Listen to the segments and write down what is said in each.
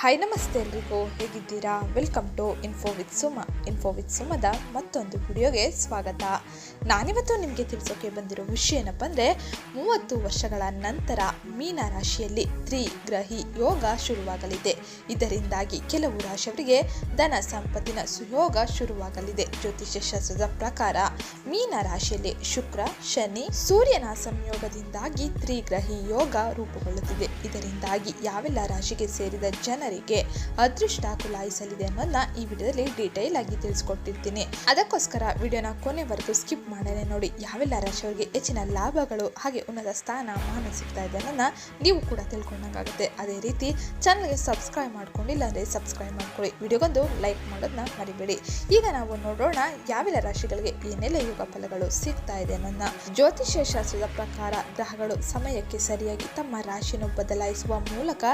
Hi ನಮಸ್ತೆ ಎಲ್ರಿಗೂ. ಹೇಗಿದ್ದೀರಾ? Welcome to info with Suma info with ಸುಮದ ಮತ್ತೊಂದು ವಿಡಿಯೋಗೆ ಸ್ವಾಗತ. ನಾನಿವತ್ತು ನಿಮಗೆ ತಿಳಿಸೋಕೆ ಬಂದಿರೋ ವಿಷಯ ಏನಪ್ಪ ಅಂದರೆ ಮೂವತ್ತು ವರ್ಷಗಳ ನಂತರ ಮೀನ ರಾಶಿಯಲ್ಲಿ ತ್ರಿಗ್ರಹಿ ಯೋಗ ಶುರುವಾಗಲಿದೆ. ಇದರಿಂದಾಗಿ ಕೆಲವು ರಾಶಿಯವರಿಗೆ ಧನ ಸಂಪತ್ತಿನ ಸುಯೋಗ ಶುರುವಾಗಲಿದೆ. ಜ್ಯೋತಿಷ್ಯ ಶಾಸ್ತ್ರದ ಪ್ರಕಾರ, ಮೀನ ರಾಶಿಯಲ್ಲಿ ಶುಕ್ರ, ಶನಿ, ಸೂರ್ಯನ ಸಂಯೋಗದಿಂದಾಗಿ ತ್ರಿಗ್ರಹಿ ಯೋಗ ರೂಪುಗೊಳ್ಳುತ್ತಿದೆ. ಇದರಿಂದಾಗಿ ಯಾವೆಲ್ಲ ರಾಶಿಗೆ ಸೇರಿದ ಜನರಿಗೆ ಅದೃಷ್ಟ ಕುಲಾಯಿಸಲಿದೆ ಅನ್ನೋದನ್ನ ಈ ವಿಡಿಯೋದಲ್ಲಿ ಡೀಟೇಲ್ ಆಗಿ ತಿಳಿಸ್ಕೊಟ್ಟಿರ್ತೀನಿ. ಅದಕ್ಕೋಸ್ಕರ ವಿಡಿಯೋನ ಕೊನೆವರೆಗೂ ಸ್ಕಿಪ್ ಮಾಡದೆ ನೋಡಿ, ಯಾವೆಲ್ಲ ರಾಶಿಯವರಿಗೆ ಹೆಚ್ಚಿನ ಲಾಭಗಳು ಹಾಗೆ ಉನ್ನತ ಸ್ಥಾನ ಮಾನ ಸಿಗ್ತಾ ಇದೆ ಅನ್ನೋದನ್ನ ನೀವು ಕೂಡ ತಿಳ್ಕೊಂಡಂಗಾಗುತ್ತೆ. ಅದೇ ರೀತಿ ಚಾನಲ್ಗೆ ಸಬ್ಸ್ಕ್ರೈಬ್ ಮಾಡ್ಕೊಂಡಿಲ್ಲ ಅಂದರೆ ಸಬ್ಸ್ಕ್ರೈಬ್ ಮಾಡ್ಕೊಳ್ಳಿ. ವಿಡಿಯೋಗೊಂದು ಲೈಕ್ ಮಾಡೋದನ್ನ ಮರಿಬೇಡಿ. ಈಗ ನಾವು ನೋಡೋಣ ಯಾವೆಲ್ಲ ರಾಶಿಗಳಿಗೆ ಏನೆಲ್ಲ ಯೋಗ ಫಲಗಳು ಸಿಗ್ತಾ ಇದೆ ಅನ್ನೋದನ್ನ. ಜ್ಯೋತಿಷ್ಯ ಶಾಸ್ತ್ರದ ಪ್ರಕಾರ ಗ್ರಹಗಳು ಸಮಯಕ್ಕೆ ಸರಿಯಾಗಿ ತಮ್ಮ ರಾಶಿಯನ್ನು ಬದಲಾಯಿಸುವ ಮೂಲಕ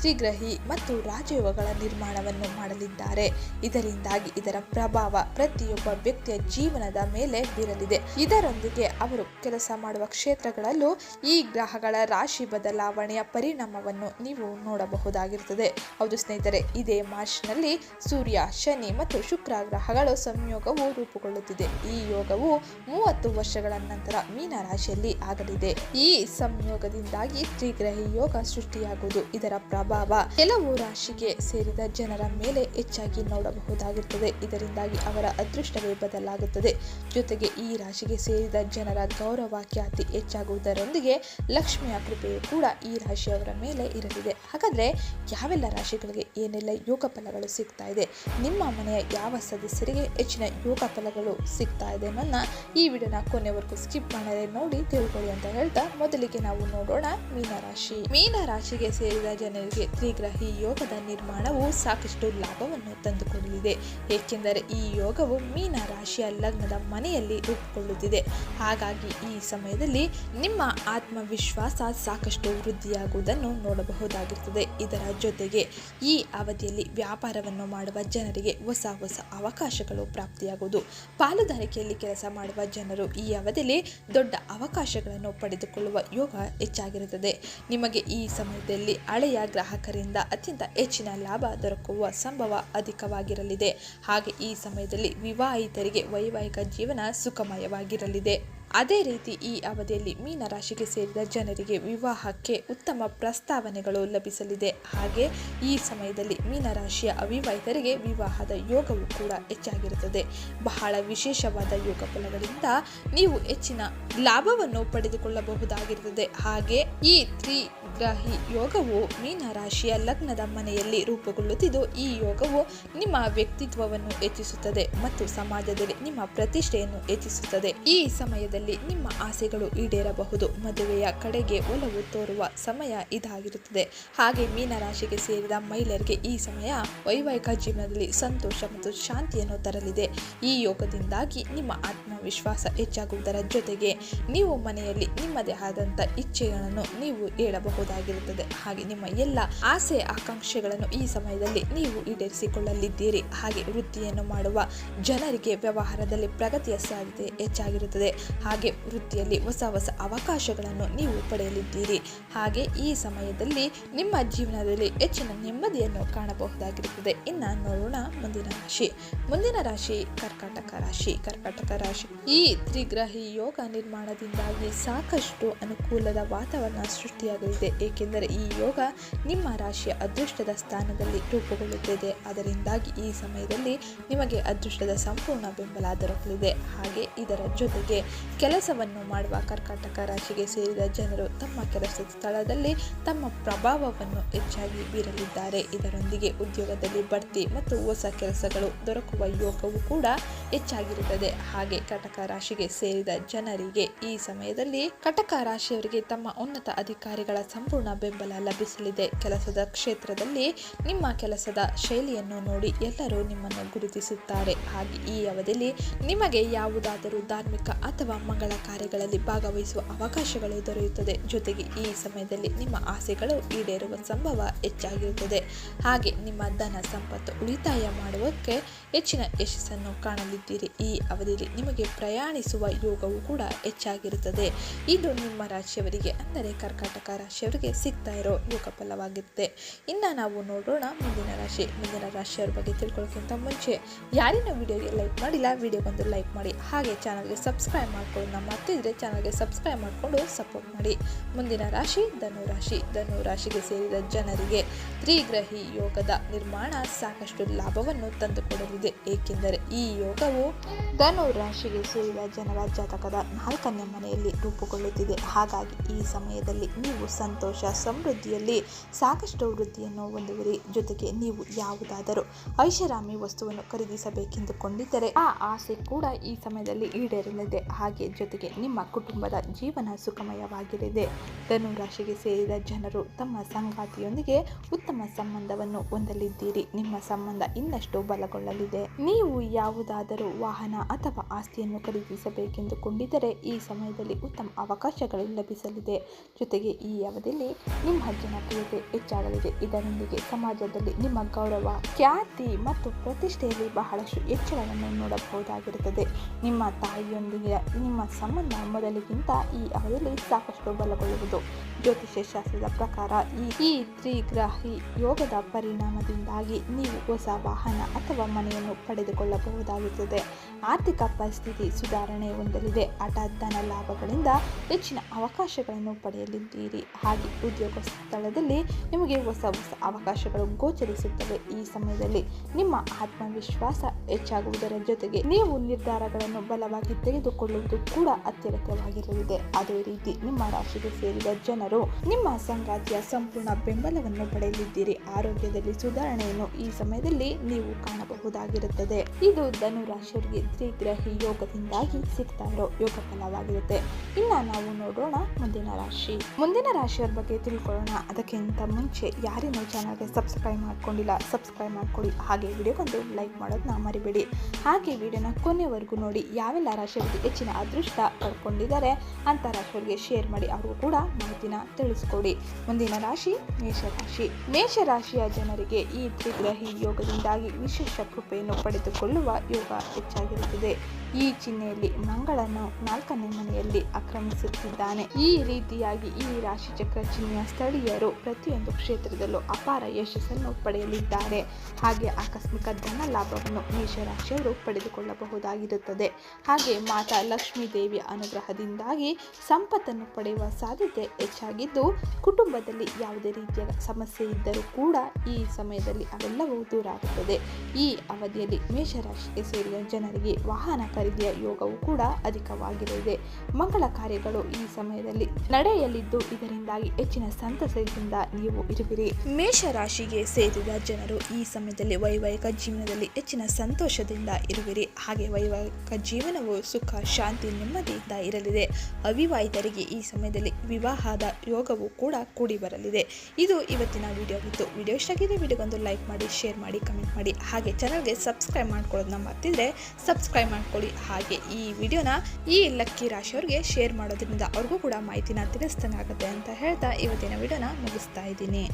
ತ್ರಿಗ್ರಹಿ ಮತ್ತು ರಾಜಯೋಗಗಳ ನಿರ್ಮಾಣವನ್ನು ಮಾಡಲಿದ್ದಾರೆ. ಇದರಿಂದಾಗಿ ಇದರ ಪ್ರಭಾವ ಪ್ರತಿಯೊಬ್ಬ ವ್ಯಕ್ತಿಯ ಜೀವನದ ಮೇಲೆ ಬೀರಲಿದೆ. ಇದರೊಂದಿಗೆ ಅವರು ಕೆಲಸ ಮಾಡುವ ಕ್ಷೇತ್ರಗಳಲ್ಲೂ ಈ ಗ್ರಹಗಳ ರಾಶಿ ಬದಲಾವಣೆಯ ಪರಿಣಾಮವನ್ನು ನೀವು ನೋಡಬಹುದಾಗಿರುತ್ತದೆ. ಹೌದು ಸ್ನೇಹಿತರೆ, ಇದೇ ಮಾರ್ಚ್ನಲ್ಲಿ ಸೂರ್ಯ, ಶನಿ ಮತ್ತು ಶುಕ್ರ ಗ್ರಹಗಳು ಸಂಯೋಗವು ರೂಪುಗೊಳ್ಳುತ್ತಿದೆ. ಈ ಯೋಗವು ಮೂವತ್ತು ವರ್ಷಗಳ ನಂತರ ಮೀನ ರಾಶಿಯಲ್ಲಿ ಆಗಲಿದೆ. ಈ ಸಂಯೋಗದಿಂದಾಗಿ ತ್ರಿಗ್ರಹಿ ಯೋಗ ಸೃಷ್ಟಿಯಾಗುವುದು. ಇದರ ಪ್ರಭಾವ ಕೆಲವು ರಾಶಿಗೆ ಸೇರಿದ ಜನರ ಮೇಲೆ ಹೆಚ್ಚಾಗಿ ನೋಡಬಹುದಾಗಿರುತ್ತದೆ. ಇದರಿಂದಾಗಿ ಅವರ ಅದೃಷ್ಟವೇ ಬದಲಾಗುತ್ತದೆ. ಜೊತೆಗೆ ಈ ರಾಶಿಗೆ ಸೇರಿದ ಜನರ ಗೌರವ, ಖ್ಯಾತಿ ಹೆಚ್ಚಾಗುವುದರೊಂದಿಗೆ ಲಕ್ಷ್ಮಿಯ ಕೃಪೆಯು ಕೂಡ ಈ ರಾಶಿಯವರ ಮೇಲೆ ಇರಲಿದೆ. ಹಾಗಾದರೆ ಯಾವೆಲ್ಲ ರಾಶಿಗಳಿಗೆ ಏನೆಲ್ಲ ಯೋಗ ಫಲಗಳು ಸಿಗ್ತಾ ಇದೆ? ನಿಮ್ಮ ಮನೆಯ ಯಾವ ಸದಸ್ಯರಿಗೆ ಹೆಚ್ಚಿನ ಯೋಗ ಫಲಗಳು ಸಿಗ್ತಾ ಇದೆ ಅನ್ನೋದನ್ನ ಈ ವಿಡಿಯೋನ ಕೊನೆವರೆಗೂ ಸ್ಕಿಪ್ ಮಾಡದೆ ನೋಡಿ ತಿಳ್ಕೊಳ್ಳಿ ಅಂತ ಹೇಳ್ತಾ ಮೊದಲಿಗೆ ನಾವು ನೋಡೋಣ ಮೀನರಾಶಿ. ಮೀನರಾಶಿಗೆ ಸೇರಿದ ಜನರಿಗೆ ತ್ರಿಗ್ರಹಿ ಯೋಗದ ನಿರ್ಮಾಣವು ಸಾಕಷ್ಟು ಲಾಭವನ್ನು ತಂದುಕೊಡಲಿದೆ. ಏಕೆಂದರೆ ಈ ಯೋಗವು ಮೀನ ರಾಶಿಯ ಲಗ್ನದ ಮನೆಯಲ್ಲಿ ರೂಪುಗೊಳ್ಳುತ್ತಿದೆ. ಹಾಗಾಗಿ ಈ ಸಮಯದಲ್ಲಿ ನಿಮ್ಮ ಆತ್ಮವಿಶ್ವಾಸ ಸಾಕಷ್ಟು ವೃದ್ಧಿಯಾಗುವುದನ್ನು ನೋಡಬಹುದಾಗಿರುತ್ತದೆ. ಇದರ ಜೊತೆಗೆ ಈ ಅವಧಿಯಲ್ಲಿ ವ್ಯಾಪಾರವನ್ನು ಮಾಡುವ ಜನರಿಗೆ ಹೊಸ ಹೊಸ ಅವಕಾಶಗಳು ಪ್ರಾಪ್ತಿಯಾಗುವುದು. ಪಾಲುದಾರಿಕೆಯಲ್ಲಿ ಕೆಲಸ ಮಾಡುವ ಜನರು ಈ ಅವಧಿಯಲ್ಲಿ ದೊಡ್ಡ ಅವಕಾಶಗಳನ್ನು ಪಡೆದುಕೊಳ್ಳುವ ಯೋಗ ಹೆಚ್ಚಾಗಿರುತ್ತದೆ. ನಿಮಗೆ ಈ ಸಮಯದಲ್ಲಿ ಹಳೆಯ ಗ್ರಾಹಕರಿಂದ ಅತ್ಯಂತ ಹೆಚ್ಚಿನ ಲಾಭ ದೊರಕುವ ಸಂಭವ ಅಧಿಕವಾಗಿರಲಿದೆ. ಹಾಗೆ ಈ ಸಮಯದಲ್ಲಿ ವಿವಾಹಿತರಿಗೆ ವೈವಾಹಿಕ ಜೀವನ ಸುಖಮಯವಾಗಿರಲಿದೆ. ಅದೇ ರೀತಿ ಈ ಅವಧಿಯಲ್ಲಿ ಮೀನ ರಾಶಿಗೆ ಸೇರಿದ ಜನರಿಗೆ ವಿವಾಹಕ್ಕೆ ಉತ್ತಮ ಪ್ರಸ್ತಾವನೆಗಳು ಲಭಿಸಲಿದೆ. ಹಾಗೆ ಈ ಸಮಯದಲ್ಲಿ ಮೀನರಾಶಿಯ ಅವಿವಾಹಿತರಿಗೆ ವಿವಾಹದ ಯೋಗವು ಕೂಡ ಹೆಚ್ಚಾಗಿರುತ್ತದೆ. ಬಹಳ ವಿಶೇಷವಾದ ಯೋಗ ಫಲಗಳಿಂದ ನೀವು ಹೆಚ್ಚಿನ ಲಾಭವನ್ನು ಪಡೆದುಕೊಳ್ಳಬಹುದಾಗಿರುತ್ತದೆ. ಹಾಗೆ ಈ ತ್ರಿಗ್ರಹಿ ಯೋಗವು ಮೀನರಾಶಿಯ ಲಗ್ನದ ಮನೆಯಲ್ಲಿ ರೂಪುಗೊಳ್ಳುತ್ತಿದ್ದು, ಈ ಯೋಗವು ನಿಮ್ಮ ವ್ಯಕ್ತಿತ್ವವನ್ನು ಹೆಚ್ಚಿಸುತ್ತದೆ ಮತ್ತು ಸಮಾಜದಲ್ಲಿ ನಿಮ್ಮ ಪ್ರತಿಷ್ಠೆಯನ್ನು ಹೆಚ್ಚಿಸುತ್ತದೆ. ಈ ಸಮಯದಲ್ಲಿ ನಿಮ್ಮ ಆಸೆಗಳು ಈಡೇರಬಹುದು. ಮದುವೆಯ ಕಡೆಗೆ ಒಲವು ತೋರುವ ಸಮಯ ಇದಾಗಿರುತ್ತದೆ. ಹಾಗೆ ಮೀನರಾಶಿಗೆ ಸೇರಿದ ಮಹಿಳೆಯರಿಗೆ ಈ ಸಮಯ ವೈವಾಹಿಕ ಜೀವನದಲ್ಲಿ ಸಂತೋಷ ಮತ್ತು ಶಾಂತಿಯನ್ನು ತರಲಿದೆ. ಈ ಯೋಗದಿಂದಾಗಿ ನಿಮ್ಮ ಆತ್ಮವಿಶ್ವಾಸ ಹೆಚ್ಚಾಗುವುದರ ಜೊತೆಗೆ ನೀವು ಮನೆಯಲ್ಲಿ ನಿಮ್ಮದೇ ಆದಂಥ ಇಚ್ಛೆಗಳನ್ನು ನೀವು ಹೇಳಬಹುದಾಗಿರುತ್ತದೆ. ಹಾಗೆ ನಿಮ್ಮ ಎಲ್ಲ ಆಸೆ ಆಕಾಂಕ್ಷೆಗಳನ್ನು ಈ ಸಮಯದಲ್ಲಿ ನೀವು ಈಡೇರಿಸಿಕೊಳ್ಳಲಿದ್ದೀರಿ. ಹಾಗೆ ವೃತ್ತಿಯನ್ನು ಮಾಡುವ ಜನರಿಗೆ ವ್ಯವಹಾರದಲ್ಲಿ ಪ್ರಗತಿಯ ಸಾಧ್ಯತೆ ಹೆಚ್ಚಾಗಿರುತ್ತದೆ. ಹಾಗೆ ವೃತ್ತಿಯಲ್ಲಿ ಹೊಸ ಹೊಸ ಅವಕಾಶಗಳನ್ನು ನೀವು ಪಡೆಯಲಿದ್ದೀರಿ. ಹಾಗೆ ಈ ಸಮಯದಲ್ಲಿ ನಿಮ್ಮ ಜೀವನದಲ್ಲಿ ಹೆಚ್ಚಿನ ನೆಮ್ಮದಿಯನ್ನು ಕಾಣಬಹುದಾಗಿರುತ್ತದೆ. ಇನ್ನು ನೋಡೋಣ ಮುಂದಿನ ರಾಶಿ. ಮುಂದಿನ ರಾಶಿ ಕರ್ಕಾಟಕ ರಾಶಿ. ಕರ್ಕಾಟಕ ರಾಶಿ ಈ ತ್ರಿಗ್ರಹಿ ಯೋಗ ನಿರ್ಮಾಣದಿಂದಾಗಿ ಸಾಕಷ್ಟು ಅನುಕೂಲದ ವಾತಾವರಣ ಸೃಷ್ಟಿಯಾಗಲಿದೆ. ಏಕೆಂದರೆ ಈ ಯೋಗ ನಿಮ್ಮ ರಾಶಿಯ ಅದೃಷ್ಟದ ಸ್ಥಾನದಲ್ಲಿ ರೂಪುಗೊಳ್ಳುತ್ತಿದೆ. ಅದರಿಂದಾಗಿ ಈ ಸಮಯದಲ್ಲಿ ನಿಮಗೆ ಅದೃಷ್ಟದ ಸಂಪೂರ್ಣ ಬೆಂಬಲ ದೊರಕಲಿದೆ. ಹಾಗೆ ಇದರ ಜೊತೆಗೆ ಕೆಲಸವನ್ನು ಮಾಡುವ ಕರ್ಕಾಟಕ ರಾಶಿಗೆ ಸೇರಿದ ಜನರು ತಮ್ಮ ಕೆಲಸದ ಸ್ಥಳದಲ್ಲಿ ತಮ್ಮ ಪ್ರಭಾವವನ್ನು ಹೆಚ್ಚಾಗಿ ಬೀರಲಿದ್ದಾರೆ. ಇದರೊಂದಿಗೆ ಉದ್ಯೋಗದಲ್ಲಿ ಬಡ್ತಿ ಮತ್ತು ಹೊಸ ಕೆಲಸಗಳು ದೊರಕುವ ಯೋಗವು ಕೂಡ ಹೆಚ್ಚಾಗಿರುತ್ತದೆ. ಹಾಗೆ ಕಟಕ ರಾಶಿಗೆ ಸೇರಿದ ಜನರಿಗೆ ಈ ಸಮಯದಲ್ಲಿ ಕಟಕ ರಾಶಿಯವರಿಗೆ ತಮ್ಮ ಉನ್ನತ ಅಧಿಕಾರಿಗಳ ಸಂಪೂರ್ಣ ಬೆಂಬಲ ಲಭಿಸಲಿದೆ. ಕೆಲಸದ ಕ್ಷೇತ್ರದಲ್ಲಿ ನಿಮ್ಮ ಕೆಲಸದ ಶೈಲಿಯನ್ನು ನೋಡಿ ಎಲ್ಲರೂ ನಿಮ್ಮನ್ನು ಗುರುತಿಸುತ್ತಾರೆ. ಹಾಗೆ ಈ ಅವಧಿಯಲ್ಲಿ ನಿಮಗೆ ಯಾವುದಾದರೂ ಧಾರ್ಮಿಕ ಅಥವಾ ಮಂಗಳ ಕಾರ್ಯಗಳಲ್ಲಿ ಭಾಗವಹಿಸುವ ಅವಕಾಶಗಳು ದೊರೆಯುತ್ತದೆ. ಜೊತೆಗೆ ಈ ಸಮಯದಲ್ಲಿ ನಿಮ್ಮ ಆಸೆಗಳು ಈಡೇರುವ ಸಂಭವ ಹೆಚ್ಚಾಗಿರುತ್ತದೆ. ಹಾಗೆ ನಿಮ್ಮ ಧನ ಸಂಪತ್ತು ಉಳಿತಾಯ ಮಾಡುವಕ್ಕೆ ಹೆಚ್ಚಿನ ಯಶಸ್ಸನ್ನು ಕಾಣಲಿದ್ದೀರಿ. ಈ ಅವಧಿಯಲ್ಲಿ ನಿಮಗೆ ಪ್ರಯಾಣಿಸುವ ಯೋಗವು ಕೂಡ ಹೆಚ್ಚಾಗಿರುತ್ತದೆ. ಇದು ನಿಮ್ಮ ರಾಶಿಯವರಿಗೆ, ಅಂದರೆ ಕರ್ಕಾಟಕ ರಾಶಿಯವರಿಗೆ ಸಿಗ್ತಾ ಇರೋ ಯೋಗ ಫಲವಾಗಿರುತ್ತೆ. ಇನ್ನು ನಾವು ನೋಡೋಣ ಮುಂದಿನ ರಾಶಿ, ಮುಂದಿನ ರಾಶಿಯವ್ರ ಬಗ್ಗೆ ತಿಳ್ಕೊಳ್ಳೋಕ್ಕಿಂತ ಮುಂಚೆ ಯಾರಿನ ವಿಡಿಯೋಗೆ ಲೈಕ್ ಮಾಡಿಲ್ಲ ವಿಡಿಯೋಗೊಂದು ಲೈಕ್ ಮಾಡಿ. ಹಾಗೆ ಚಾನಲ್ಗೆ ಸಬ್ಸ್ಕ್ರೈಬ್ ಮಾಡ್ಕೊಂಡು ನಮ್ಮ ಮತ್ತಿದ್ರೆ ಚಾನಲ್ಗೆ ಸಬ್ಸ್ಕ್ರೈಬ್ ಮಾಡಿಕೊಂಡು ಸಪೋರ್ಟ್ ಮಾಡಿ. ಮುಂದಿನ ರಾಶಿ, ಧನು ರಾಶಿ, ಧನು ರಾಶಿಗೆ ಸೇರಿದ ಜನರಿಗೆ ತ್ರಿಗ್ರಹಿ ಯೋಗದ ನಿರ್ಮಾಣ ಸಾಕಷ್ಟು ಲಾಭವನ್ನು ತಂದುಕೊಡಲಿದೆ. ಏಕೆಂದರೆ ಈ ಯೋಗವು ಧನು ರಾಶಿಗೆ ಸೇರಿದ ಜನರ ಜಾತಕದ ನಾಲ್ಕನೇ ಮನೆಯಲ್ಲಿ ರೂಪುಗೊಳ್ಳುತ್ತಿದೆ. ಹಾಗಾಗಿ ಈ ಸಮಯದಲ್ಲಿ ನೀವು ಸಂತೋಷ, ಸಮೃದ್ಧಿಯಲ್ಲಿ ಸಾಕಷ್ಟು ವೃದ್ಧಿಯನ್ನು ಹೊಂದುವರಿ. ಜೊತೆಗೆ ನೀವು ಯಾವುದಾದರೂ ಐಷಾರಾಮಿ ವಸ್ತುವನ್ನು ಖರೀದಿಸಬೇಕೆಂದುಕೊಂಡಿದ್ದರೆ ಆ ಆಸೆ ಕೂಡ ಈ ಸಮಯದಲ್ಲಿ ಈಡೇರಲಿದೆ. ಹಾಗೆ ಜೊತೆಗೆ ನಿಮ್ಮ ಕುಟುಂಬದ ಜೀವನ ಸುಖಮಯವಾಗಿರಲಿದೆ. ಧನು ರಾಶಿಗೆ ಸೇರಿದ ಜನರು ತಮ್ಮ ಸಂಗಾತಿಯೊಂದಿಗೆ ಉತ್ತಮ ಸಂಬಂಧವನ್ನು ಹೊಂದಲಿದ್ದೀರಿ. ನಿಮ್ಮ ಸಂಬಂಧ ಇನ್ನಷ್ಟು ಬಲಗೊಳ್ಳಲಿದೆ. ನೀವು ಯಾವುದಾದರೂ ವಾಹನ ಅಥವಾ ಆಸ್ತಿಯನ್ನು ಖರೀದಿಸಬೇಕೆಂದುಕೊಂಡಿದ್ದರೆ ಈ ಸಮಯದಲ್ಲಿ ಉತ್ತಮ ಅವಕಾಶಗಳು ಲಭಿಸಲಿದೆ. ಜೊತೆಗೆ ಈ ಅವಧಿಯಲ್ಲಿ ನಿಮ್ಮ ಜನಪ್ರಿಯತೆ ಹೆಚ್ಚಾಗಲಿದೆ. ಇದರೊಂದಿಗೆ ಸಮಾಜದಲ್ಲಿ ನಿಮ್ಮ ಗೌರವ, ಖ್ಯಾತಿ ಮತ್ತು ಪ್ರತಿಷ್ಠೆಯಲ್ಲಿ ಬಹಳಷ್ಟು ಹೆಚ್ಚಳವನ್ನು ನೋಡಬಹುದಾಗಿರುತ್ತದೆ. ನಿಮ್ಮ ತಾಯಿಯೊಂದಿಗೆ ನಿಮ್ಮ ಸಂಬಂಧ ಮೊದಲಿಗಿಂತ ಈ ಅವಧಿಯಲ್ಲಿ ಸಾಕಷ್ಟು ಬಲಗೊಳ್ಳುವುದು. ಜ್ಯೋತಿಷ್ಯ ಶಾಸ್ತ್ರದ ಪ್ರಕಾರ ಈ ಈ ತ್ರಿಗ್ರಾಹಿ ಯೋಗದ ಪರಿಣಾಮದಿಂದಾಗಿ ನೀವು ಹೊಸ ವಾಹನ ಅಥವಾ ಮನೆಯನ್ನು ಪಡೆದುಕೊಳ್ಳಬಹುದಾಗುತ್ತದೆ ಆರ್ಥಿಕ ಪರಿಸ್ಥಿತಿ ಸುಧಾರಣೆ ಹೊಂದಲಿದೆ. ಹಠಾತ್ತನ ಲಾಭಗಳಿಂದ ಹೆಚ್ಚಿನ ಅವಕಾಶಗಳನ್ನು ಪಡೆಯಲಿದ್ದೀರಿ. ಹಾಗೆ ಉದ್ಯೋಗ ಸ್ಥಳದಲ್ಲಿ ನಿಮಗೆ ಹೊಸ ಹೊಸ ಅವಕಾಶಗಳು ಗೋಚರಿಸುತ್ತವೆ. ಈ ಸಮಯದಲ್ಲಿ ನಿಮ್ಮ ಆತ್ಮವಿಶ್ವಾಸ ಹೆಚ್ಚಾಗುವುದರ ಜೊತೆಗೆ ನೀವು ನಿರ್ಧಾರಗಳನ್ನು ಬಲವಾಗಿ ತೆಗೆದುಕೊಳ್ಳುವುದು ಕೂಡ ಅತ್ಯಗತ್ಯವಾಗಿರಲಿದೆ. ಅದೇ ರೀತಿ ನಿಮ್ಮ ರಾಶಿಗೆ ಸೇರಿದ ಜನರು ನಿಮ್ಮ ಸಂಗಾತಿಯ ಸಂಪೂರ್ಣ ಬೆಂಬಲವನ್ನು ಪಡೆಯಲಿದ್ದೀರಿ. ಆರೋಗ್ಯದಲ್ಲಿ ಸುಧಾರಣೆಯನ್ನು ಈ ಸಮಯದಲ್ಲಿ ನೀವು ಕಾಣಬಹುದಾಗಿರುತ್ತದೆ. ಇದು ಧನು ರಾಶಿಯವರಿಗೆ ತ್ರಿಗ್ರಹಿ ಯೋಗದಿಂದಾಗಿ ಸಿಗ್ತಾ ಇರೋ ಯೋಗ ಫಲವಾಗಿರುತ್ತೆ ಇನ್ನ ನಾವು ನೋಡೋಣ ಮುಂದಿನ ರಾಶಿ. ಮುಂದಿನ ರಾಶಿಯವ್ರ ಬಗ್ಗೆ ತಿಳ್ಕೊಳ್ಳೋಣ. ಅದಕ್ಕಿಂತ ಮುಂಚೆ ಯಾರೇನೋ ಚಾನಲ್ಗೆ ಸಬ್ಸ್ಕ್ರೈಬ್ ಮಾಡ್ಕೊಂಡಿಲ್ಲ, ಸಬ್ಸ್ಕ್ರೈಬ್ ಮಾಡ್ಕೊಳ್ಳಿ ಹಾಗೆ ವಿಡಿಯೋಗೊಂದು ಲೈಕ್ ಮಾಡೋದನ್ನ ಮರಿಬೇಡಿ. ಹಾಗೆ ವಿಡಿಯೋನ ಕೊನೆವರೆಗೂ ನೋಡಿ. ಯಾವೆಲ್ಲ ರಾಶಿಯವರಿಗೆ ಹೆಚ್ಚಿನ ಅದೃಷ್ಟ ಪಡ್ಕೊಂಡಿದ್ದಾರೆ ಅಂತ ರಾಶಿಯವರಿಗೆ ಶೇರ್ ಮಾಡಿ. ಅವರು ಕೂಡ ಮಾಹಿತಿನ ತಿಳಿಸ್ಕೊಡಿ. ಮುಂದಿನ ರಾಶಿ, ಮೇಷರಾಶಿ. ಮೇಷರಾಶಿಯ ಜನರಿಗೆ ಈ ತ್ರಿಗ್ರಹಿ ಯೋಗದಿಂದಾಗಿ ವಿಶೇಷ ಕೃಪೆಯನ್ನು ಪಡೆದುಕೊಳ್ಳುವ ಯೋಗ ಹೆಚ್ಚಾಗಿರುತ್ತದೆ. ಈ ಚಿಹ್ನೆಯಲ್ಲಿ ಮಂಗಳನ್ನು ನಾಲ್ಕನೇ ಮನೆಯಲ್ಲಿ ಆಕ್ರಮಿಸುತ್ತಿದ್ದಾನೆ. ಈ ರೀತಿಯಾಗಿ ಈ ರಾಶಿ ಚಕ್ರ ಚಿಹ್ನೆಯ ಸ್ಥಳೀಯರು ಪ್ರತಿಯೊಂದು ಕ್ಷೇತ್ರದಲ್ಲೂ ಅಪಾರ ಯಶಸ್ಸನ್ನು ಪಡೆಯಲಿದ್ದಾರೆ. ಹಾಗೆ ಆಕಸ್ಮಿಕ ಧನ ಲಾಭವನ್ನು ಮೇಷರಾಶಿಯವರು ಪಡೆದುಕೊಳ್ಳಬಹುದಾಗಿರುತ್ತದೆ. ಹಾಗೆ ಮಾತಾ ಲಕ್ಷ್ಮೀ ದೇವಿಯ ಅನುಗ್ರಹದಿಂದಾಗಿ ಸಂಪತ್ತನ್ನು ಪಡೆಯುವ ಸಾಧ್ಯತೆ ಹೆಚ್ಚಾಗಿದ್ದು, ಕುಟುಂಬದಲ್ಲಿ ಯಾವುದೇ ರೀತಿಯ ಸಮಸ್ಯೆ ಇದ್ದರೂ ಕೂಡ ಈ ಸಮಯದಲ್ಲಿ ಅವೆಲ್ಲವೂ ದೂರ ಆಗುತ್ತದೆ. ಈ ಅವಧಿಯಲ್ಲಿ ಮೇಷರಾಶಿಗೆ ಸೇರಿದ ಜನರಿಗೆ ವಾಹನ ಖರೀದಿಯ ಯೋಗವು ಕೂಡ ಅಧಿಕವಾಗಿರಲಿದೆ ಮಂಗಳ ಕಾರ್ಯಗಳು ಈ ಸಮಯದಲ್ಲಿ ನಡೆಯಲಿದ್ದು, ಇದರಿಂದಾಗಿ ಹೆಚ್ಚಿನ ಸಂತಸದಿಂದ ನೀವು ಇರುವಿರಿ. ಮೇಷರಾಶಿಗೆ ಸೇರಿದ ಜನರು ಈ ಸಮಯದಲ್ಲಿ ವೈವಾಹಿಕ ಜೀವನದಲ್ಲಿ ಹೆಚ್ಚಿನ ಸಂತೋಷದಿಂದ ಇರುವಿರಿ. ಹಾಗೆ ವೈವಾಹಿಕ ಜೀವನವು ಸುಖ, ಶಾಂತಿ, ನೆಮ್ಮದಿಯಿಂದ ಇರಲಿದೆ. ಅವಿವಾಹಿತರಿಗೆ ಈ ಸಮಯದಲ್ಲಿ ವಿವಾಹದ ಯೋಗವು ಕೂಡ ಕೂಡಿ ಬರಲಿದೆ ಇದು ಇವತ್ತಿನ ವಿಡಿಯೋ ಆಗಿತ್ತು. ವಿಡಿಯೋ ಇಷ್ಟ ಆಗಿದೆ ವಿಡಿಯೋಗೊಂದು ಲೈಕ್ ಮಾಡಿ ಶೇರ್ ಮಾಡಿ ಕಮೆಂಟ್ ಮಾಡಿ. ಹಾಗೆ ಚಾನಲ್ಗೆ ಸಬ್ಸ್ಕ್ರೈಬ್ ಮಾಡ್ಕೊಳ್ಳೋದನ್ನ ಮರ್ತಿದ್ರೆ ಸಬ್ಸ್ಕ್ರೈಬ್ ಮಾಡ್ಕೊಳ್ಳಿ. ಹಾಗೆ ಈ ವಿಡಿಯೋನ ಈ ಲಕ್ಕಿ ರಾಶಿಯವ್ರಿಗೆ ಶೇರ್ ಮಾಡೋದ್ರಿಂದ ಅವ್ರಿಗೂ ಕೂಡ ಮಾಹಿತಿನ ತಿಳಿಸ್ದಂಗಾಗುತ್ತೆ ಅಂತ ಹೇಳ್ತಾ ಇವತ್ತಿನ ವಿಡಿಯೋನ ಮುಗಿಸ್ತಾ ಇದ್ದೀನಿ.